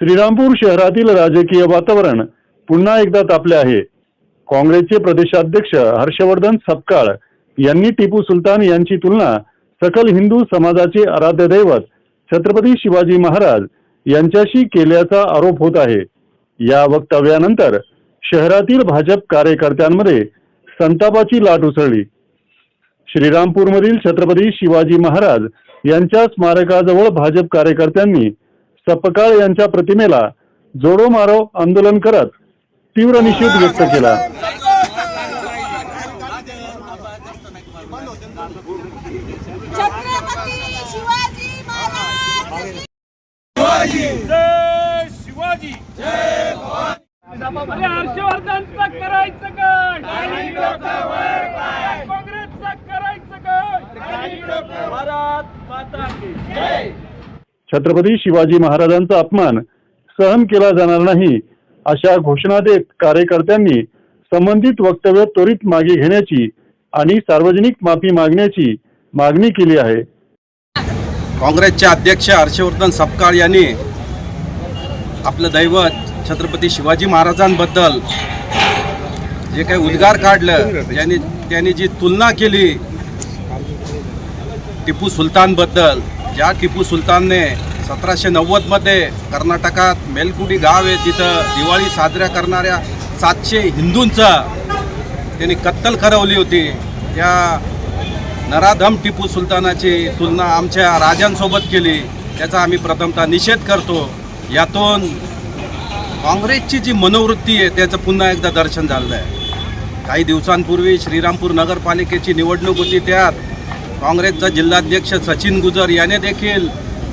श्रीरामपूर शहरातील राजकीय वातावरण पुन्हा एकदा तापले आहे. काँग्रेसचे प्रदेशाध्यक्ष हर्षवर्धन सपकाळ यांनी टिपू सुलतान यांची तुलना सकल हिंदू समाजाचे आराध्य दैवत छत्रपती शिवाजी महाराज यांच्याशी केल्याचा आरोप होत आहे. या वक्तव्यानंतर शहरातील भाजप कार्यकर्त्यांमध्ये संतापाची लाट उसळली. श्रीरामपूरमधील छत्रपती शिवाजी महाराज यांच्या स्मारकाजवळ भाजप कार्यकर्त्यांनी सपकाळ यांच्या प्रतिमेला जोडो मारो आंदोलन करत तीव्र निषेध व्यक्त केला. छत्रपती शिवाजी महाराज जय शिवाजी! जय अरे हर्षवर्धनचं करायचं काय काँग्रेसचं करायचं काय भारत माता की जय! छत्रपती शिवाजी महाराजांचा अपमान सहन केला जाणार नाही अशा घोषणा देत कार्यकर्त्यांनी संबंधित वक्तव्य त्वरित मागे घेण्याची आणि सार्वजनिक माफी मागण्याची मागणी केली आहे. काँग्रेसचे अध्यक्ष हर्षवर्धन सपकाळ यांनी आपलं दैवत छत्रपती शिवाजी महाराजांबद्दल जे काही उद्गार काढलं ज्यांनी त्यांनी जी तुलना केली टिपू सुलतानबद्दल ज्या टिपू सुलतानने सतराशे नव्वदमध्ये कर्नाटकात मेलकुडी गाव आहे तिथं दिवाळी साजऱ्या करणाऱ्या सातशे हिंदूंचा त्यांनी कत्तल करवली होती. त्या नराधम टिपू सुलतानाची तुलना आमच्या राजांसोबत केली. त्याचा आम्ही प्रथमतः निषेध करतो. यातून काँग्रेसची जी मनोवृत्ती आहे त्याचं पुन्हा एकदा दर्शन झालं आहे काही दिवसांपूर्वी श्रीरामपूर नगरपालिकेची निवडणूक होती त्यात काँग्रेसचा जिल्हाध्यक्ष सचिन गुजर याने देखील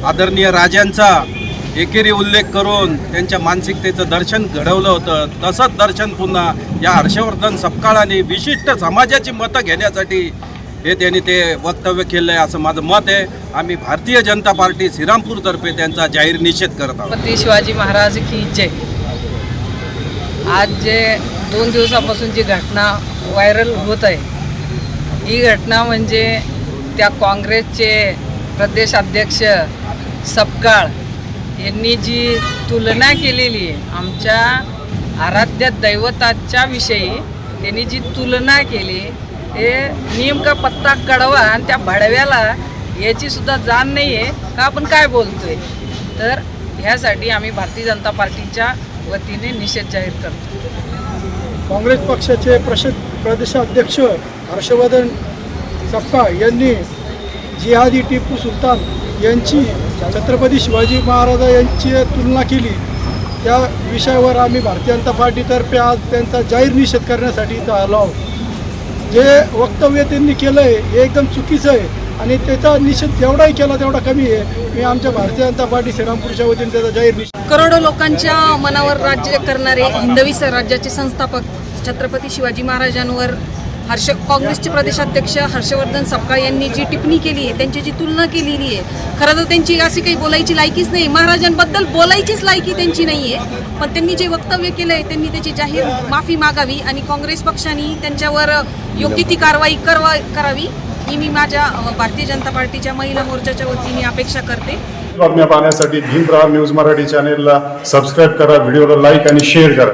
आदरणीय राजांचा एकेरी उल्लेख करून त्यांच्या मानसिकतेचं दर्शन घडवलं होतं. तसंच दर्शन पुन्हा या हर्षवर्धन सपकाळाने विशिष्ट समाजाची मतं घेण्यासाठी हे त्यांनी ते वक्तव्य केलं आहे असं माझं मत आहे. आम्ही भारतीय जनता पार्टी श्रीरामपूरतर्फे त्यांचा जाहीर निषेध करत आहोत. शिवाजी महाराज की जय. आज जे दोन दिवसापासून जी घटना व्हायरल होत आहे ही घटना म्हणजे त्या काँग्रेसचे प्रदेशाध्यक्ष सपकाळ यांनी जी तुलना केलेली आहे आमच्या आराध्य दैवताच्या विषयी त्यांनी जी तुलना केली ते नेमका पत्ता कडवा आणि त्या भडव्याला याची सुद्धा जाण नाही आहे का आपण काय बोलतोय? तर ह्यासाठी आम्ही भारतीय जनता पार्टीच्या वतीने निषेध जाहीर करतो. काँग्रेस पक्षाचे प्रश प्रदेशाध्यक्ष हर्षवर्धन सपकाळ यांनी जिहादी टिपू सुलतान यांची छत्रपती शिवाजी महाराज यांची तुलना केली. त्या विषयावर आम्ही भारतीय जनता पार्टीतर्फे आज त्यांचा जाहीर निषेध करण्यासाठी इथं आलो आहोत. जे वक्तव्य त्यांनी केलं आहे हे एकदम चुकीचं आहे आणि त्याचा निषेध जेवढाही केला तेवढा कमी आहे. मी आमच्या भारतीय जनता पार्टी श्रीरामपूरच्या वतीने त्याचा जाहीर निषेध करोडो लोकांच्या मनावर राज्य करणारे हिंदवी राज्याचे संस्थापक छत्रपती शिवाजी महाराजांवर हर्ष काँग्रेसचे प्रदेशाध्यक्ष हर्षवर्धन सपकाळ यांनी जी टिप्पणी केली आहे त्यांची जी तुलना केलेली आहे खरं तर त्यांची अशी काही बोलायची लायकीच नाही. महाराजांबद्दल बोलायचीच लायकी त्यांची नाही आहे पण त्यांनी जे वक्तव्य केलं आहे त्यांनी त्याची जाहीर माफी मागावी आणि काँग्रेस पक्षाने त्यांच्यावर योग्य ती कारवाई करवा करावी ही मी माझ्या भारतीय जनता पार्टीच्या महिला मोर्चाच्या वतीने अपेक्षा करते. बातम्या पाहण्यासाठी भीमप्रहार न्यूज मराठी चॅनेलला सबस्क्राईब करा व्हिडिओला लाईक आणि शेअर करा.